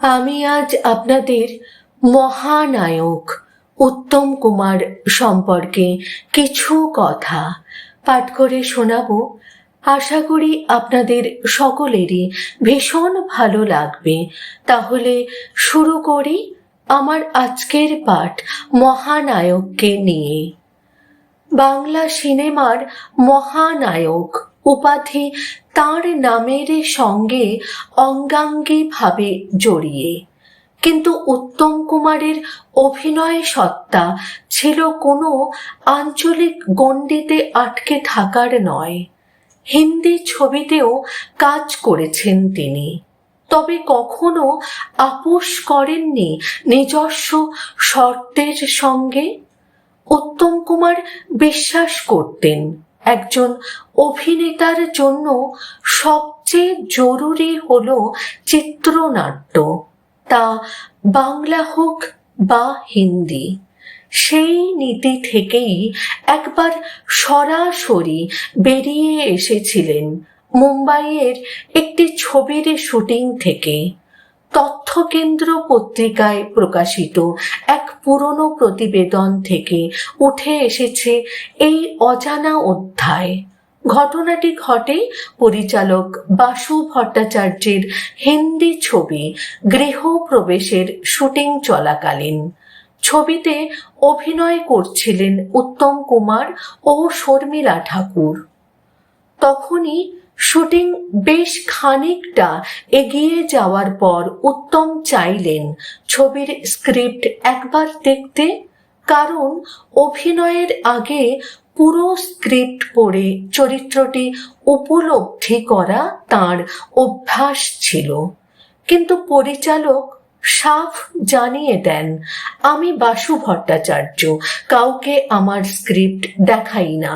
আমি আজ আপনাদের মহানায়ক উত্তম কুমার সম্পর্কে কিছু কথা পাঠ করে শোনাবো। আশা করি আপনাদের সকলেরই ভীষণ ভালো লাগবে। তাহলে শুরু করি আমার আজকের পাঠ মহানায়ককে নিয়ে। বাংলা সিনেমার মহানায়ক উপাধি তার নামের সঙ্গে অঙ্গাঙ্গিভাবে জড়িয়ে। কিন্তু উত্তম কুমারের অভিনয় সত্তা ছিল কোনো আঞ্চলিক গণ্ডিতে আটকে থাকার নয়। হিন্দি ছবিতেও কাজ করেছেন তিনি। তবে কখনো আপোষ করেননি নিজস্ব শর্তের সঙ্গে? উত্তম কুমার বিশ্বাস করতেন। একজন অভিনেতার জন্য সবচেয়ে জরুরি হল চিত্রনাট্য। তা বাংলা হোক বা হিন্দি, সেই নীতি থেকেই একবার সরাসরি বেরিয়ে এসেছিলেন মুম্বাইয়ের একটি ছবির শুটিং থেকে। তথ্যকেন্দ্র পত্রিকায় প্রকাশিত এক পুরনো প্রতিবেদন থেকে উঠে এসেছে এই অজানা অধ্যায়। ঘটনাটি ঘটে পরিচালক বাসু ভট্টাচার্যের হিন্দি ছবি গৃহপ্রবেশের শুটিং চলাকালীন। ছবিতে অভিনয় করছিলেন উত্তম কুমার ও শর্মিলা ঠাকুর। তখনই শুটিং বেশ খানিকটা এগিয়ে যাওয়ার পর উত্তম চাইলেন ছবির স্ক্রিপ্ট একবার দেখতে, কারণ অভিনয়ের আগে পুরো স্ক্রিপ্ট পড়ে চরিত্রটি উপলব্ধি করা তার অভ্যাস ছিল। কিন্তু পরিচালক সাফ জানিয়ে দেন, আমি বাসু ভট্টাচার্য, কাউকে আমার স্ক্রিপ্ট দেখাই না।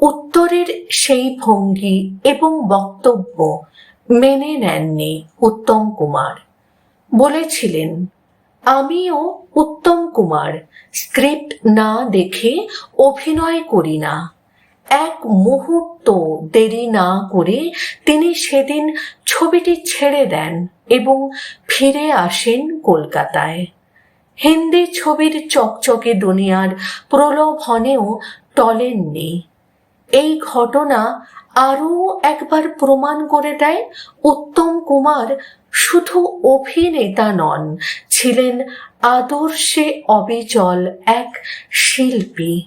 উত্তরের সেই ভঙ্গি এবং বক্তব্য মেনে নেননি উত্তম কুমার। বলেছিলেন, আমিও উত্তম কুমার, স্ক্রিপ্ট না দেখে অভিনয় করি না। এক মুহূর্ত দেরি না করে তিনি সেদিন ছবিটি ছেড়ে দেন এবং ফিরে আসেন কলকাতায়। হিন্দি ছবির চকচকে দুনিয়ার প্রলোভনেও টলেননি। এই ঘটনা আরও একবার প্রমাণ করে দেয় উত্তম কুমার শুধু অভিনেতা নন, ছিলেন আদর্শে অবিচল এক শিল্পী।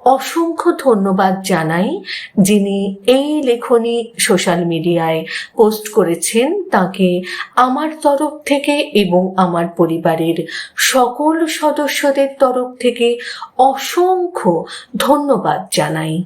অসংখ্য ধন্যবাদ জানাই যিনি এই লেখনী সোশ্যাল মিডিয়ায় পোস্ট করেছেন। তাকে আমার তরফ থেকে এবং আমার পরিবারের সকল সদস্যদের তরফ থেকে অসংখ্য ধন্যবাদ জানাই।